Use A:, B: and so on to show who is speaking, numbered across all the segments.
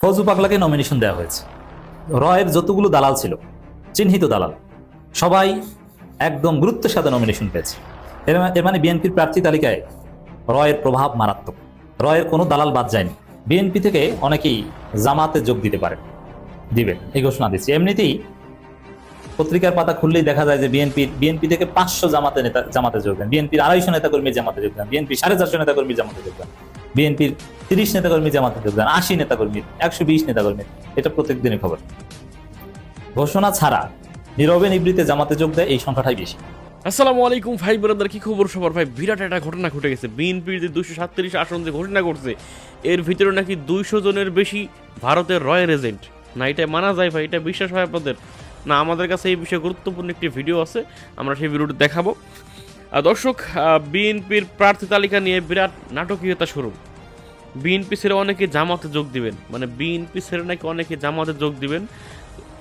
A: Fazu পাগলাকে nomination দেওয়া হয়েছে। রয়ের যতগুলো দালাল ছিল, চিহ্নিত দালাল, সবাই একদম গুরুত্বের সাথে নমিনেশন পেয়েছে। এর মানে বিএনপির প্রার্থী তালিকায় রয়ের প্রভাব মারাত্মক। রয়ের কোনো দালাল বাদ যায়নি। বিএনপি থেকে অনেকেই জামাতে যোগ দিতে পারে, দিবে, এই ঘোষণা দিচ্ছে। এমনিতেই পত্রিকার পাতা খুললেই দেখা যায় যে বিএনপি বিএনপি থেকে পাঁচশো জামাতে নেতা জামাতে যোগ দেন। বিএনপির আড়াইশো নেতাকর্মী জামাতে যোগ দেন। বিএনপি সাড়ে চারশো নেতাকর্মী জামাতে যোগ দেন। বিএনপির তিরিশ নেতাকর্মী জামাতে যোগ দেন আশি নেতাকর্মী, একশো বিশ নেতাকর্মী, এটা প্রত্যেক দিনের খবর। ঘোষণা ছাড়া নীরবে নিবৃত্তে জামাতে যোগ দেয় এই সংখ্যাটাই বেশি।
B: আসসালামু আলাইকুম ভাই ব্রাদার, কি খবর সবার? ভাই, বিরাট একটা ঘটনা ঘটে গেছে। বিএনপির যে দুশো সাতত্রিশ আসন যে ঘটনা করছে, এর ভিতরে নাকি দুইশো জনের বেশি ভারতের রয়্যাল এজেন্ট। না, এটা মানা যায় ভাই, এটা বিশ্বাস হয় আপনাদের। না, আমাদের কাছে এই বিষয়ে গুরুত্বপূর্ণ একটি ভিডিও আছে, আমরা সেই ভিডিওটি দেখাবো। দর্শক বিএনপির প্রার্থী তালিকা নিয়ে বিরাট নাটকীয়তা শুরু। বিএনপি ছেড়ে অনেকে জামাতে যোগ দিবেন। মানে বিএনপি ছেড়ে নাকি অনেকে জামাতে যোগ দিবেন?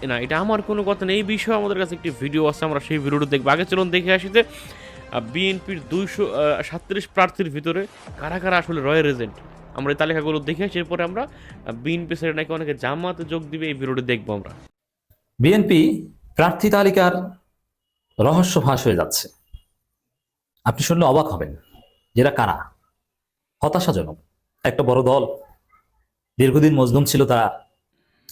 B: না, এটা আমার কোনো কথা নেই। এই বিষয়ে আমাদের কাছে একটি ভিডিও আছে, আমরা সেই ভিডিওটি দেখব। আগে চলুন দেখে আসি যে বিএনপির দুইশো সাতত্রিশ প্রার্থীর ভিতরে কারা কারা আসলে রয়্যাল এজেন্ট আমরা এই তালিকাগুলো দেখে আসি, এরপরে আমরা বিএনপি ছেড়ে নাকি অনেকে জামাতে যোগ দিবে, এই ভিডিওটি দেখব আমরা।
A: বিএনপি প্রার্থী তালিকার রহস্য ফাঁস হয়ে যাচ্ছে। আপনি শুনলে অবাক হবেন যেটা কারা? হতাশাজনক। একটা বড় দল। দীর্ঘদিন মজলুম ছিল তারা।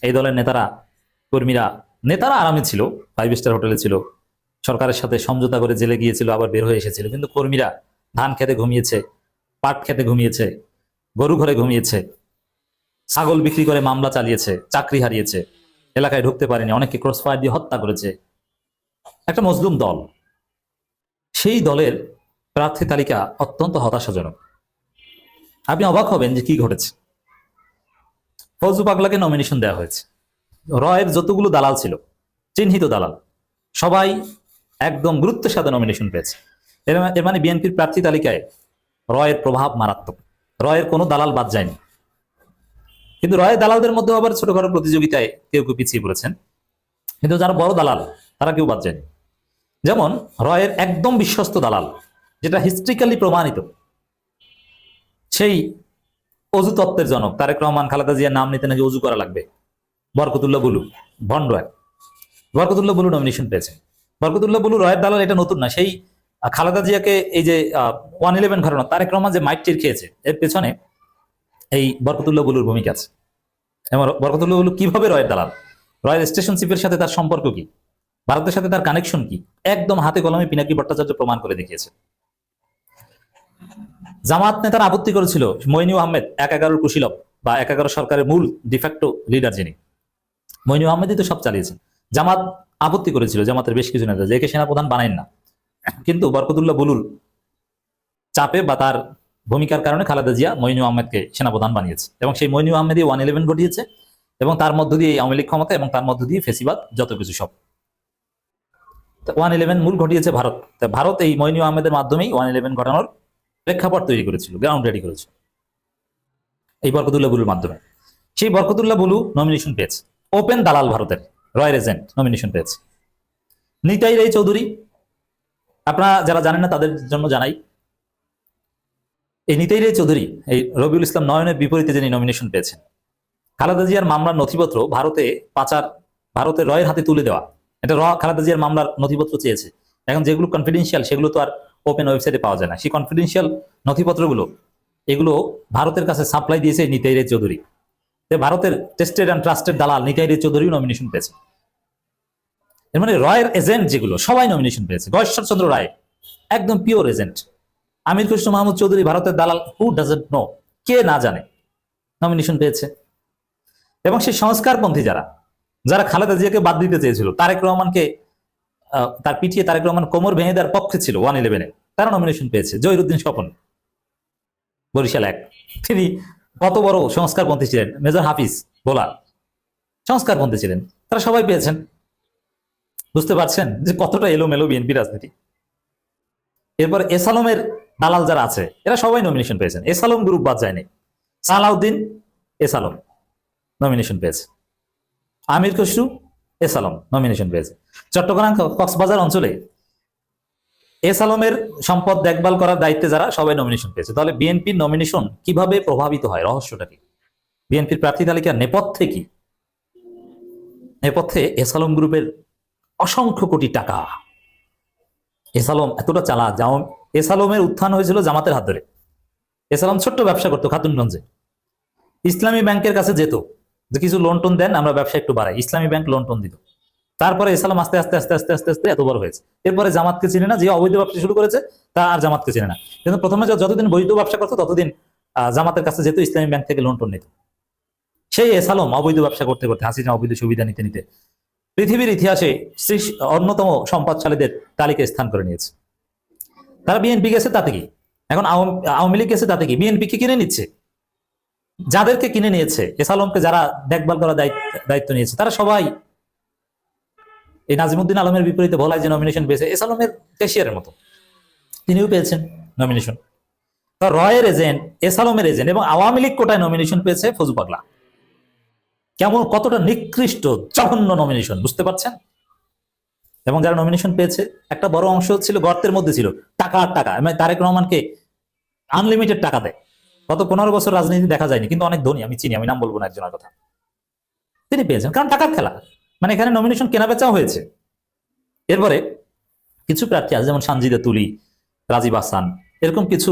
A: এই দলের নেতারা, কর্মীরা, নেতারা আরামে ছিল ফাইভ স্টার হোটেলে ছিল। সরকারের সাথে সমঝোতা করে জেলে গিয়েছিল, আবার বের হয়ে এসেছিল। কিন্তু কর্মীরা ধান খেতে ঘুমিয়েছে, পাট খেতে ঘুমিয়েছে, গরু ঘরে ঘুমিয়েছে, ছাগল বিক্রি করে মামলা চালিয়েছে, চাকরি হারিয়েছে, এলাকায় ঢুকতে পারেনি, অনেককে ক্রস ফায়ার দিয়ে হত্যা করেছে। একটা মজলুম দল। সেই দলের প্রার্থী তালিকা অত্যন্ত হতাশাজনক। আপনি অবাক হবেন যে কি ঘটেছে। ফজলু পাগলাকে নমিনেশন দেওয়া হয়েছে। রয়ের যতগুলো দালাল ছিল, চিহ্নিত দালাল, সবাই একদম গুরুত্বের সাথে নমিনেশন পেয়েছে। এর মানে বিএনপির প্রার্থী তালিকায় রয়ের প্রভাব মারাত্মক। রয়ের কোনো দালাল বাদ যায়নি। কিন্তু রয়ের দালালদের মধ্যে আবার ছোটখাটো প্রতিযোগিতায় কেউ কেউ পিছিয়ে পড়েছেন। কিন্তু যারা বড় দালাল, তারা কেউ বাদ যায়নি। যেমন রয়ের একদম বিশ্বস্ত দালাল যেটা হিস্ট্রিক্যালি প্রমাণিত। সেই অজু তত্ত্বের জনক তারেক রহমান, খালেদা জিয়ার নাম নিতে নাকি অজু করা লাগবে? বরকতুল্লাহ বুলু ভন্ড এক। বরকতুল্লাহ বুলু নমিনেশন পেয়েছে। বরকতুল্লাহ বুলু রয়ের দালাল এটা নতুন না, সেই খালেদা জিয়াকে এই যে ওয়ান ইলেভেন ঘটনা, তারেক রহমান যে মাইক টির খেয়েছে, এর পেছনে এই বরকতুল্লাহ বুলুর ভূমিকা আছে। এবং বরকতুল্লাহ বুলু কীভাবে রয়ের দালাল? রয়্যাল স্টেশনশিপের সাথে তার সম্পর্ক কি? ভারতের সাথে তার কানেকশন কি? একদম হাতে কলমে পিনাকি ভট্টাচার্য প্রমাণ করে দেখিয়েছে। জামাত নেতারা আপত্তি করেছিল মইনু আহমেদ এক এগারোর কুশীলভ বা এক এগারো সরকারের মূল ডিফ্যাক্টো লিডার যিনি। মইনু আহমেদই তো সব চালিয়েছেন। জামাত আপত্তি করেছিল জামাতের বেশ কিছু নেতা যে সেনাপ্রধান বানাইন না। কিন্তু বরকতুল্লাহ বুলুর চাপে বা তার ভূমিকার কারণে খালেদা জিয়া মইনু আহমেদকে সেনাপ্রধান বানিয়েছে এবং সেই মইনু আহমেদই ওয়ান ইলেভেন ঘটিয়েছে এবং তার মধ্য দিয়ে আওয়ামী লীগ ক্ষমতা এবং তার মধ্য দিয়ে ফেসিবাদ, যত কিছু সব। ওয়ান ইলেভেন মূল ঘটিয়েছে ভারত। ভারত এই মইনু আহমেদের মাধ্যমেই ওয়ান ইলেভেন ঘটানোর প্রেক্ষাপট তৈরি করেছিল গ্রাউন্ড রেডি করেছিল। এই বরকতুল্লাহ বুলুর মাধ্যমে। সেই বরকতুল্লাহ বুলু নমিনেশন পেয়েছে। ওপেন দালাল ভারতের রয়্যাল এজেন্ট নমিনেশন পেয়েছে। নিতাই রায় চৌধুরী, আপনারা যারা জানেন না, তাদের জন্য জানাই। এই নিতাই রায় চৌধুরী, এই রবিউল ইসলাম নয়নের বিপরীতে যিনি নমিনেশন পেয়েছেন, খালেদা জিয়ার মামলার নথিপত্র ভারতে পাচার, ভারতের রয়ের হাতে তুলে দেওয়া। এটা র খালেদা জিয়ার মামলার নথিপত্র চেয়েছে। এখন যেগুলো কনফিডেন্সিয়াল সেগুলো তো আর ওপেন ওয়েবসাইটে পাওয়া যায় না। সেই কনফিডেন্সিয়াল নথিপত্রগুলো, এগুলো ভারতের কাছে সাপ্লাই দিয়েছে নিতাই রে চৌধুরী ভারতের টেস্টেড অ্যান্ড ট্রাস্টেড দালাল নিতাই রে চৌধুরী নমিনেশন পেয়েছে। এর মানে রয়ের এজেন্ট যেগুলো, সবাই নমিনেশন পেয়েছে। গয়েশ্বর চন্দ্র রায়, একদম পিওর এজেন্ট আমির কৃষ্ণ মাহমুদ চৌধুরী, ভারতের দালাল হু ডাজেন্ট নো কে না জানে? নমিনেশন পেয়েছে। এবং সেই সংস্কারপন্থী যারা যারা খালেদা জিয়াকে বাদ দিতে চেয়েছিল, তারেক রহমানকে তার পিঠিয়ে তারেক রহমান কোমর ভেঙে দেওয়ার পক্ষে ছিল ওয়ান ইলেভেনে তারা নমিনেশন পেয়েছে, জহিরুদ্দিন স্বপন। বরিশাল এক। তিনি কত বড় সংস্কারপন্থী ছিলেন? মেজর হাফিজ ভোলা। সংস্কারপন্থী ছিলেন। তারা সবাই পেয়েছেন। বুঝতে পারছেন যে কতটা এলোমেলো বিএনপি রাজনীতি। এরপর এসালমের দালাল যারা আছে, এরা সবাই নমিনেশন পেয়েছেন। এসালম গ্রুপ বাদ যায়নি। সালাউদ্দিন এসালম নমিনেশন পেয়েছে। আমির খসরু এস আলম নমিনেশন পেয়েছে। চট্টগ্রাম কক্সবাজার অঞ্চলে এস আলমের সম্পদ দেখভাল করার দায়িত্বে যারা সবাই নমিনেশন পেয়েছে। তাহলে বিএনপির নমিনেশন কীভাবে প্রভাবিত হয়? রহস্যটা কি? বিএনপির প্রার্থী তালিকার নেপথ্যে কি? নেপথ্যে এস আলম গ্রুপের অসংখ্য কোটি টাকা। এসালম এতটা চালা, যাও। এসালমের উত্থান হয়েছিল জামাতের হাত ধরে। এসালম ছোট্ট ব্যবসা করতো খাতুনগঞ্জে। ইসলামী ব্যাংকের কাছে যেত যে কিছু লোন টোন দেন, আমরা ব্যবসা একটু বাড়াই। ইসলামী ব্যাংক লোন টোন দিত। তারপরে এসালাম আস্তে আস্তে আস্তে আস্তে আস্তে আস্তে এত বড় হয়েছে। এরপরে জামাতকে চিনে না, যে অবৈধ ব্যবসা শুরু করেছে, তা আর জামাতকে চিনে না। কিন্তু প্রথমে যত- যতদিন বৈধ ব্যবসা করতো, ততদিন জামাতের কাছে যেত ইসলামী ব্যাংক থেকে লোন টোন নিত। সেই এসালম অবৈধ ব্যবসা করতে করতে, হাসিনা অবৈধ সুবিধা নিতে নিতে পৃথিবীর ইতিহাসে অন্যতম সম্পদশালীদের তালিকায় স্থান করে নিয়েছে। তারা বিএনপি গেছে তাতে কি? এখন আওয়ামী লীগ গেছে তাতে কি? বিএনপি কে কিনে নিচ্ছে? যাদেরকে কিনে নিয়েছে, এসালমকে যারা দেখভাল করার দায়িত্ব নিয়েছে, তারা সবাই এই নাজিমুদ্দিন আলমের বিপরীতে বলায় যে নমিনেশন পেয়েছে এসালমের ক্যাশিয়ারের মতো। তিনিও পেয়েছেন নমিনেশন রয়ের এজেন্ট এসালমের এজেন্ট এবং আওয়ামী লীগ কোটায় নমিনেশন পেয়েছে ফজু পাগলা। কেমন, কতটা নিকৃষ্ট, জঘন্য নমিনেশন বুঝতে পারছেন? এবং যারা নমিনেশন পেয়েছে, একটা বড় অংশ ছিল, গর্তের মধ্যে ছিল, টাকা আর টাকা। মানে তারেক রহমানকে আনলিমিটেড টাকা দেয়। গত পনেরো বছর রাজনীতি দেখা যায়নি, কিন্তু অনেক ধনী, আমি চিনি, আমি নাম বলব না একজনের কথা। তিনি পেয়েছেন, কারণ টাকার খেলা। মানে এখানে নমিনেশন কেনা বেচাও হয়েছে। এরপরে কিছু প্রার্থী আছে, যেমন সানজিদা তুলি, রাজীব আসান এরকম কিছু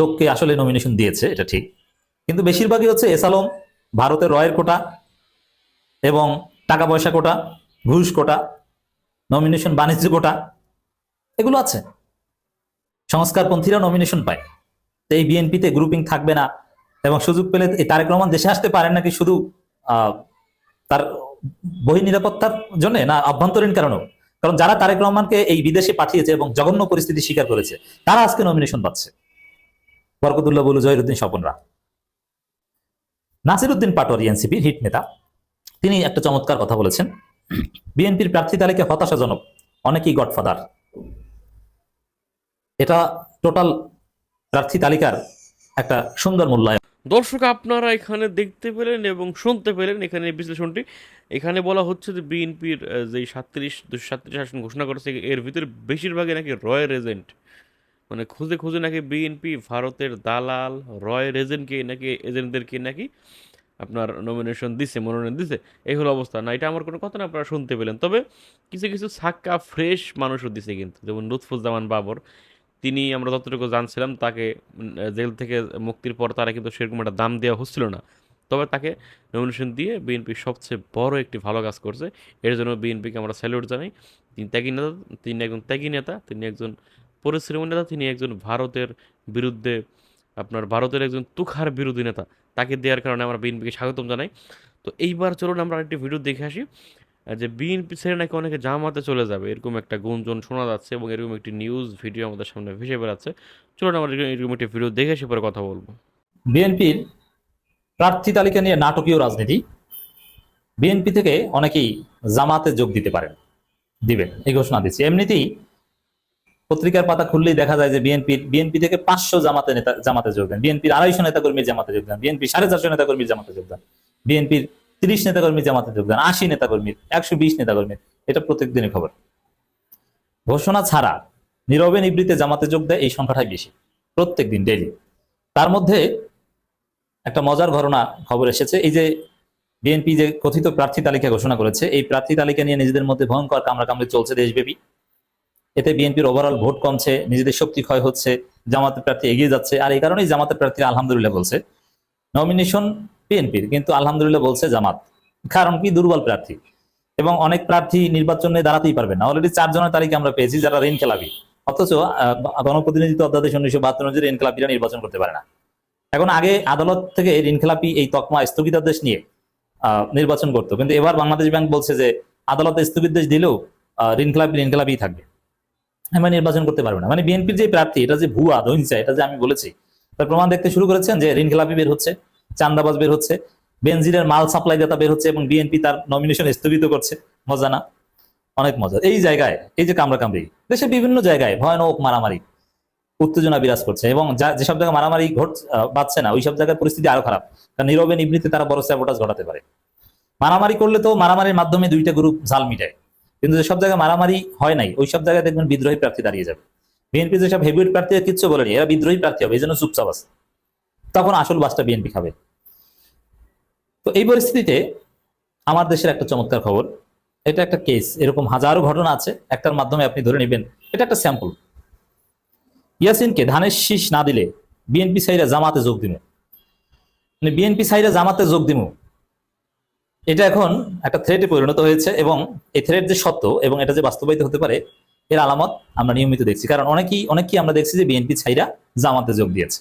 A: লোককে আসলে নমিনেশন দিয়েছে, এটা ঠিক। কিন্তু বেশিরভাগই হচ্ছে এসালম ভারতের রয়ের কোটা এবং টাকা পয়সা কোটা, ঘুষ কোটা নমিনেশন বাণিজ্য কোটা, এগুলো আছে। সংস্কারপন্থীরা নমিনেশন পায়। তো এই বিএনপিতে গ্রুপিং থাকবে না এবং সুযোগ পেলে তারেক রহমান দেশে আসতে পারেন নাকি শুধু তার বহি নিরাপত্তার জন্য না, আভ্যন্তরীণ কারণেও? কারণ যারা তারেক রহমানকে এই বিদেশে পাঠিয়েছে এবং জঘন্য পরিস্থিতি স্বীকার করেছে, তারা আজকে নমিনেশন পাচ্ছে। বরকতুল্লাহ বলু, জহিরুদ্দিন স্বপনরা। নাসিরুদ্দিন পাটোয়ারি, এনসিপির হিট নেতা। তিনি একটা চমৎকার কথা বলেছেন। বিএনপির প্রার্থী তালিকা হতাশাজনক, অনেকেই গডফাদার। এটা টোটাল প্রার্থী তালিকার একটা সুন্দর মূল্যায়ন।
B: দর্শক, আপনারা এখানে দেখতে পেলেন এবং শুনতে পেলেন এখানে বিশ্লেষণটি। এখানে বলা হচ্ছে যে বিএনপির যে সাতত্রিশ, দুশো সাতত্রিশ আসন ঘোষণা করেছে, এর ভিতরে বেশিরভাগই নাকি রয়ের এজেন্ট মানে খুঁজে খুঁজে নাকি বিএনপি, ভারতের দালাল রয়ের এজেন্টকে নাকি, এজেন্টদেরকে নাকি আপনার নমিনেশন দিছে, মনোনয়ন দিছে। এই হলো অবস্থা। না, এটা আমার কোনো কথা না, আপনারা শুনতে পেলেন। তবে কিছু কিছু সাক্কা ফ্রেশ মানুষও দিছে কিন্তু। যেমন লুৎফুজ্জামান বাবর তিনি আমরা যতটুকু জানছিলাম, তাকে জেল থেকে মুক্তির পর তারা কিন্তু সেরকম একটা দাম দেওয়া হচ্ছিল না। তবে তাকে নমিনেশন দিয়ে বিএনপি সবচেয়ে বড় একটি ভালো কাজ করছে। এর জন্য বিএনপিকে আমরা স্যালুট জানাই। তিনি ত্যাগী নেতা, তিনি একজন ত্যাগী নেতা, তিনি একজন পরিশ্রমী নেতা, তিনি একজন ভারতের বিরুদ্ধে, আপনার ভারতের একজন তুখার বিরোধী নেতা। তাকে দেওয়ার কারণে আমরা বিএনপিকে স্বাগতম জানাই। তো এইবার চলুন আমরা একটি ভিডিও দেখে আসি। যে বিএনপি ছেড়ে নাকি অনেকে জামাতে চলে যাবে, এরকম একটা গুঞ্জন শোনা যাচ্ছে এবং এরকম একটি নিউজ ভিডিও আমাদের সামনে ভেসে বেড়াচ্ছে। চলুন আমরা এরকম- একটি ভিডিও দেখে এসে পরে কথা বলব।
A: বিএনপির প্রার্থী তালিকা নিয়ে নাটকীয় রাজনীতি। বিএনপি থেকে অনেকেই জামাতে যোগ দিতে পারেন, দিবেন, এই ঘোষণা দিচ্ছে। এমনিতেই পত্রিকার পাতা খুললেই দেখা যায় যে বিএনপি বিএনপি থেকে পাঁচশো জামাতে নেতা জামাতে যোগ দেন। বিএনপির আড়াইশো নেতাকর্মীর জামাতে যোগ দেন। বিএনপি সাড়ে চারশো নেতাকর্মীর জামাতে যোগ দেন। বিএনপির তিরিশ নেতাকর্মীর জামাতে যোগ দেন আশি নেতাকর্মীর একশো বিশ নেতাকর্মীর এটা প্রত্যেক দিনের খবর। ঘোষণা ছাড়া নীরবে নিবৃত্তে জামাতে যোগ দেয় এই সংখ্যাটাই বেশি প্রত্যেক দিন ডেইলি তার মধ্যে একটা মজার ঘটনা খবর এসেছে, এই যে বিএনপি যে কথিত প্রার্থী তালিকা ঘোষণা করেছে, এই প্রার্থী তালিকা নিয়ে নিজেদের মধ্যে ভয়ঙ্কর কামড়াকামড়ি চলছে দেশব্যাপী। এতে বিএনপির ওভারঅল ভোট কমছে, নিজেদের শক্তি ক্ষয় হচ্ছে, জামাতের প্রার্থী এগিয়ে যাচ্ছে, আর এই কারণেই জামাতের প্রার্থী আলহামদুলিল্লাহ বলছে। নমিনেশন বিএনপির, কিন্তু আলহামদুলিল্লাহ বলছে জামাত। কারণ কি? দুর্বল প্রার্থী। এবং অনেক প্রার্থী নির্বাচনে দাঁড়াতেই পারবে না। অলরেডি চারজনের তালিকা আমরা পেয়েছি যারা ঋণ খেলাপি অথচ গণপ্রতিনিধিত্ব অধ্যাদেশ উনিশশো বাহাত্তর অনুযায়ী ঋণ খেলাপিরা নির্বাচন করতে পারে না। এখন আগে আদালত থেকে ঋণ খেলাপি এই তকমা স্থগিতাদেশ নিয়ে নির্বাচন করতো। কিন্তু এবার বাংলাদেশ ব্যাংক বলছে যে, আদালতে স্থগিতাদেশ দিলেও ঋণ খেলাপি ঋণ খেলাপি থাকবে। আমরা নির্বাচন করতে পারবে না। মানে বিএনপির যে প্রার্থী, এটা যে ভুয়া দহিংসা এটা যে আমি বলেছি, তার প্রমাণ দেখতে শুরু করেছেন যে ঋণ খেলাপি বের হচ্ছে। চান্দাবাজ বের হচ্ছে, বেনজিনের মাল সাপ্লাই দাতা বের হচ্ছে এবং বিএনপি তার নমিনেশন স্থগিত করছে। মজা না? অনেক মজা। এই জায়গায়, এই যে কামড়া কামড়ি দেশের বিভিন্ন জায়গায় ভয়ানক মারামারি, উত্তেজনা বিরাজ করছে এবং যেসব জায়গায় মারামারি ঘট বাড়ছে না ওই সব জায়গায় পরিস্থিতি আরও খারাপ। কারণ নীরবে নিবৃত্তে তারা বড় স্যাবোটাজ ঘটাতে পারে। মারামারি করলে তো মারামারির মাধ্যমে দুইটা গ্রুপ জাল মিটায়। কিন্তু যেসব জায়গায় মারামারি হয় নাই ওই সব জায়গায় দেখবেন বিদ্রোহী প্রার্থী দাঁড়িয়ে যাবে। বিএনপি যেসব হেভিওয়েট প্রার্থী কিচ্ছু বলেনি, এরা বিদ্রোহী প্রার্থী হবে, এই জন্য চুপচাপ আছে। তখন আসল বাসটা বিএনপি খাবে। তো এই পরিস্থিতিতে আমার দেশের একটা চমৎকার খবর। এটা একটা কেস এরকম হাজারো ঘটনা আছে, একটার মাধ্যমে আপনি ধরে নেবেন। এটা একটা স্যাম্পল ইয়াসিনকে ধানের শীষ না দিলে বিএনপি সাইরা জামাতে যোগ দিমু। মানে বিএনপি সাইরা জামাতে যোগ দিমু। এটা এখন একটা থ্রেটে পরিণত হয়েছে এবং এই থ্রেট যে সত্য এবং এটা যে বাস্তবায়িত হতে পারে, এর আলামত আমরা নিয়মিত দেখছি। কারণ অনেকেই অনেকেই আমরা দেখছি যে বিএনপি ছাইরা জামাতে যোগ দিয়েছে।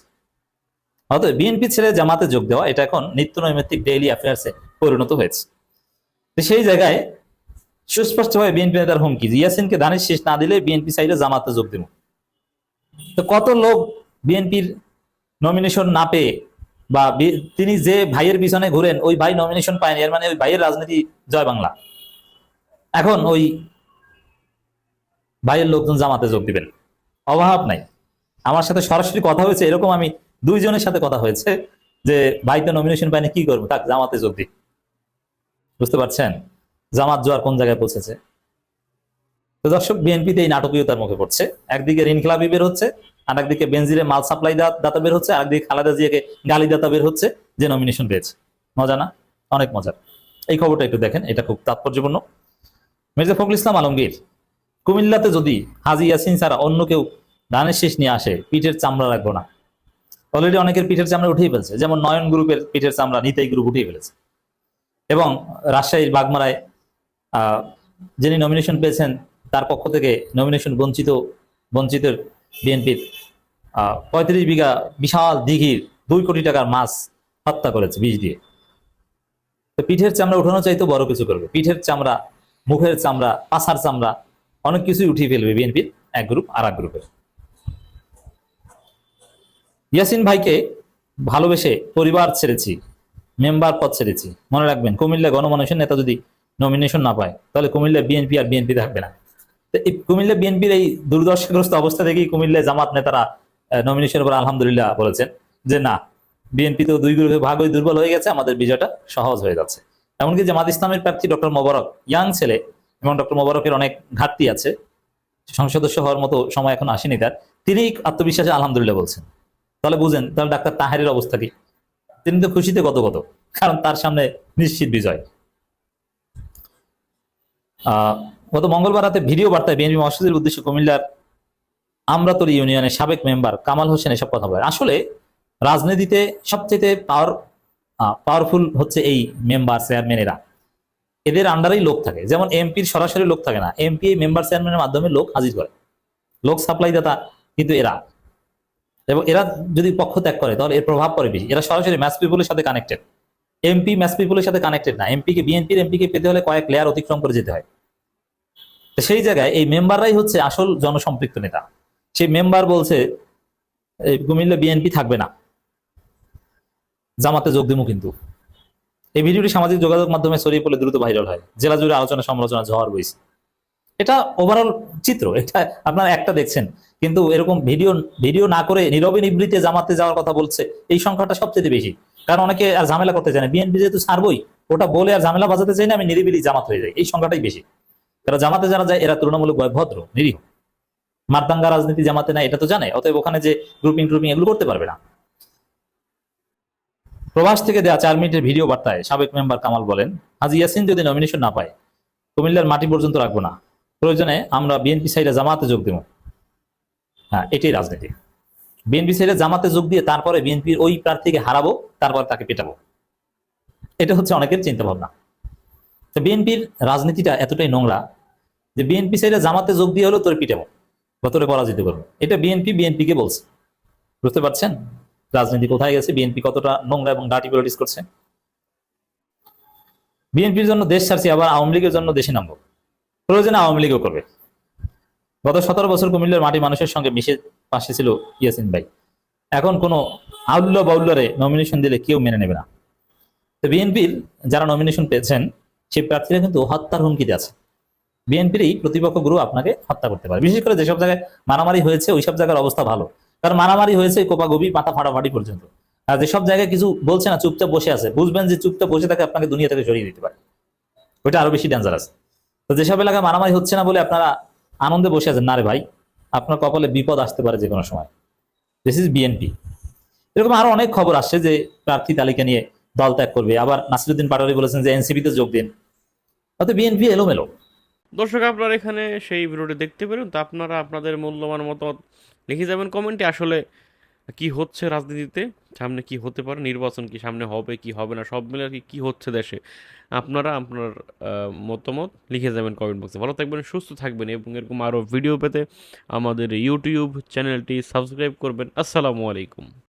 A: অতএব বিএনপি ছেড়ে জামাতে যোগ দেওয়া, এটা এখন নিত্য নৈমিত্তিক ডেইলি অ্যাফেয়ার্সে পরিণত হয়েছে। তো সেই জায়গায় সুস্পষ্টভাবে বিএনপি নেতার হুমকি ইয়াসিনকে ধানের শেষ না দিলে বিএনপি সাইডে জামাতে যোগ দেব। তো কত লোক বিএনপির নমিনেশন না পেয়ে বা তিনি যে ভাইয়ের পিছনে ঘুরেন, ওই ভাই নমিনেশন পায়নি, এর মানে ওই ভাইয়ের রাজনীতি জয় বাংলা। এখন ওই ভাইয়ের লোকজন জামাতে যোগ দিবেন। অভাব নাই। আমার সাথে সরাসরি কথা হয়েছে, এরকম আমি দুইজনের সাথে কথা হয়েছে যে, ভাই তো নমিনেশন পাইনি, কি করব? তাক জামাতে যোগ দিই। বুঝতে পারছেন? জামাত জোয়ার কোন জায়গায় পৌঁছেছে? তো দর্শক বিএনপিতে এই নাটকীয়তার মুখে পড়ছে। একদিকে ঋণ খেলাপি বের হচ্ছে আর একদিকে বেনজিরে মাল সাপ্লাই দাতা বের হচ্ছে, আরেকদিকে খালেদা জিয়াকে গালি দাতা বের হচ্ছে, যে নমিনেশন পেয়েছে। মজা না? অনেক মজার এই খবরটা একটু দেখেন, এটা খুব তাৎপর্যপূর্ণ। মির্জা ফখরুল ইসলাম আলমগীর, কুমিল্লাতে যদি হাজি ইয়াসিন ছাড়া অন্য কেউ ধানের শেষ নিয়ে আসে, পিঠের চামড়া রাখব না। অলরেডি অনেকের পিঠের চামড়া উঠেই ফেলছে। যেমন নয়ন গ্রুপের পিঠের চামড়া নিতাই গ্রুপ উঠেই ফেলেছে। এবং রাজশাহীর বাগমারায় যিনি নমিনেশন পেয়েছেন, তার পক্ষ থেকে নমিনেশন বঞ্চিত, বঞ্চিতের বিএনপির পঁয়ত্রিশ বিঘা বিশাল দিঘির দুই কোটি টাকার মাছ হত্যা করেছে বিষ দিয়ে। তো পিঠের চামড়া উঠানো চাইতো বড় কিছু করবে। পিঠের চামড়া, মুখের চামড়া, পাছার চামড়া, অনেক কিছুই উঠিয়ে ফেলবে বিএনপির এক গ্রুপ আর এক গ্রুপের ইয়াসিন ভাইকে ভালোবেসে পরিবার ছেড়েছি, মেম্বার পদ ছেড়েছি। মনে রাখবেন, কুমিল্লা গণমানুষের নেতা যদি নমিনেশন না পায়, তাহলে কুমিল্লা বিএনপি আর বিএনপি থাকবে না। এই কুমিল্লা বিএনপির এই দুর্দশাগ্রস্ত অবস্থা থেকেই কুমিল্লা জামাত নেতারা নমিনেশনের উপর আলহামদুলিল্লাহ বলেছেন যে, না বিএনপি তো দুই গ্রুপে ভাগ হয়ে দুর্বল হয়ে গেছে, আমাদের বিজয়টা সহজ হয়ে যাচ্ছে। এমনকি জামাত ইসলামের প্রার্থী ডক্টর মোবারক, ইয়াং ছেলে এবং ডক্টর মোবারকের অনেক ঘাটতি আছে। সংসদস্য হওয়ার মতো সময় এখন আসেনি তার। তিনি আত্মবিশ্বাসে আলহামদুলিল্লাহ বলছেন। তাহলে বুঝেন, তাহলে ডাক্তার তাহারের অবস্থা কি? তিনি তো খুশিতে কত কত, কারণ তার সামনে নিশ্চিত বিজয়। গত মঙ্গলবার রাতে ভিডিও বার্তায় বিএনপি মসজিদের উদ্দেশ্যে কুমিল্লার আমরাতলি ইউনিয়নের সাবেক মেম্বার কামাল হোসেন এসব কথা বলেন। আসলে রাজনীতিতে সবচেয়ে পাওয়ার পাওয়ারফুল হচ্ছে এই মেম্বার চেয়ারম্যানেরা। এদের আন্ডারেই লোক থাকে, যেমন এমপির সরাসরি লোক থাকে না। এমপি মেম্বার চেয়ারম্যানের মাধ্যমে লোক হাজির করে, লোক সাপ্লাই দাতা, কিন্তু এরা। এবং এরা যদি পক্ষ ত্যাগ করে, তাহলে এর প্রভাব পড়ে বেশি। এরা সরাসরি ম্যাচ পিপুলের সাথে কানেক্টেড এমপি ম্যাচ পিপুলের সাথে কানেক্টেড না। এমপিকে বিএনপির এমপিকে পেতে হলে কয়েক লেয়ার অতিক্রম করে যেতে হয়। তো সেই জায়গায় এই মেম্বাররাই হচ্ছে আসল জনসম্পৃক্ত নেতা। সেই মেম্বার বলছে কুমিল্লা বিএনপি থাকবে না। জামাতে যোগ দিমু কিন্তু। এই ভিডিওটি সামাজিক যোগাযোগ মাধ্যমে ছড়িয়ে পড়লে দ্রুত ভাইরাল হয়। জেলা জুড়ে আলোচনা, সমালোচনা, ঝড় বইছে এটা ওভারঅল চিত্র, এটা আপনারা একটা দেখছেন। কিন্তু এরকম ভিডিও ভিডিও না করে নীরবে নিবৃত্তে জামাতে যাওয়ার কথা বলছে, এই সংখ্যাটা সবচেয়ে বেশি। কারণ অনেকে আর ঝামেলা করতে চায় না বিএনপি যেহেতু ছাড়বই, ওটা বলে আর ঝামেলা বাজাতে চাই না, আমি নিরিবিলি জামাত হয়ে যাই, এই সংখ্যাটাই বেশি। যারা জামাতে যারা যায়, এরা তুলনামূলক ভদ্র, নিরীহ। মারদাঙ্গা রাজনীতি জামাতে না এটা তো জানে, অতএব ওখানে যে গ্রুপিং ট্রুপিং এগুলো করতে পারবে না। প্রবাস থেকে দেওয়া চার মিনিটের ভিডিও বার্তায় সাবেক মেম্বার কামাল বলেন, হাজি ইয়াসিন যদি নমিনেশন না পায়, কুমিল্লার মাটি পর্যন্ত রাখব না। প্রয়োজনে আমরা বিএনপি সাইডে জামাতে যোগ দেবো। হ্যাঁ এটাই রাজনীতি। বিএনপি সাইডে জামাতে যোগ দিয়ে তারপরে বিএনপির ওই প্রার্থীকে হারাবো, তারপর তাকে পেটাবো। এটা হচ্ছে অনেকের চিন্তা ভাবনা তো বিএনপির রাজনীতিটা এতটাই নোংরা যে বিএনপি সাইডে জামাতে যোগ দিয়ে হলো তোর পিটাবো বা তোরে পরাজিত করব। এটা বিএনপি বিএনপি কে বলছে। বুঝতে পারছেন? রাজনীতি কোথায় গেছে? বিএনপি কতটা নোংরা এবং ডার্টি পলিটিক্স করছে? বিএনপির জন্য দেশ ছাড়ছি, আবার আওয়ামী লীগের জন্য দেশে নামবো। প্রয়োজনে আওয়ামী লীগও করবে। গত সতেরো বছর কুমিল্লার মাটি মানুষের সঙ্গে মিশে পাশে ছিল ইয়াসিন ভাই। এখন কোনো আউল্য বাউল্যরে নমিনেশন দিলে কেউ মেনে নেবে না। তো বিএনপির যারা নমিনেশন পেয়েছেন সেই প্রার্থীরা কিন্তু হত্যার হুমকিতে আছে। বিএনপির এই প্রতিপক্ষ গ্রুপ আপনাকে হত্যা করতে পারে। বিশেষ করে যেসব জায়গায় মারামারি হয়েছে, ওইসব জায়গার অবস্থা ভালো। কারণ মারামারি হয়েছে কোপাগবি পাতা ফাটাফাটি পর্যন্ত। আর যেসব জায়গায় কিছু বলছে না, চুপচাপ বসে আছে, বুঝবেন যে চুপচাপ বসে থাকে আপনাকে দুনিয়া থেকে সরিয়ে দিতে পারে। ওইটা আরও বেশি ডেঞ্জারাস তো যেসব এলাকায় মারামারি হচ্ছে না বলে আপনারা আনন্দে বসে আছেন, না রে ভাই, আপনার কপালে বিপদ আসতে পারে যে কোনো সময়। দিস ইজ বিএনপি এরকম আরও অনেক খবর আসছে যে প্রার্থী তালিকা নিয়ে দল ত্যাগ করবে। আবার নাসিরুদ্দিন পাটোয়ারি বলেছেন যে এনসিপিতে যোগ দিন। অর্থাৎ বিএনপি এলোমেলো।
B: দর্শক, আপনারা এখানে সেই ভিডিওটি দেখতে পেলেন তো আপনারা আপনাদের মূল্যবান মতামত লিখে যাবেন কমেন্টে। আসলে কি হচ্ছে রাজনীতিতে, সামনে কি হতে পারে, নির্বাচন কি সামনে হবে, কি হবে না, সব মিলে আর কি হচ্ছে দেশে? আপনারা আপনার মতামত লিখে যাবেন কমেন্ট বক্সে ভালো থাকবেন, সুস্থ থাকবেন এবং এরকম আরও ভিডিও পেতে আমাদের ইউটিউব চ্যানেলটি সাবস্ক্রাইব করবেন। আসসালামু আলাইকুম।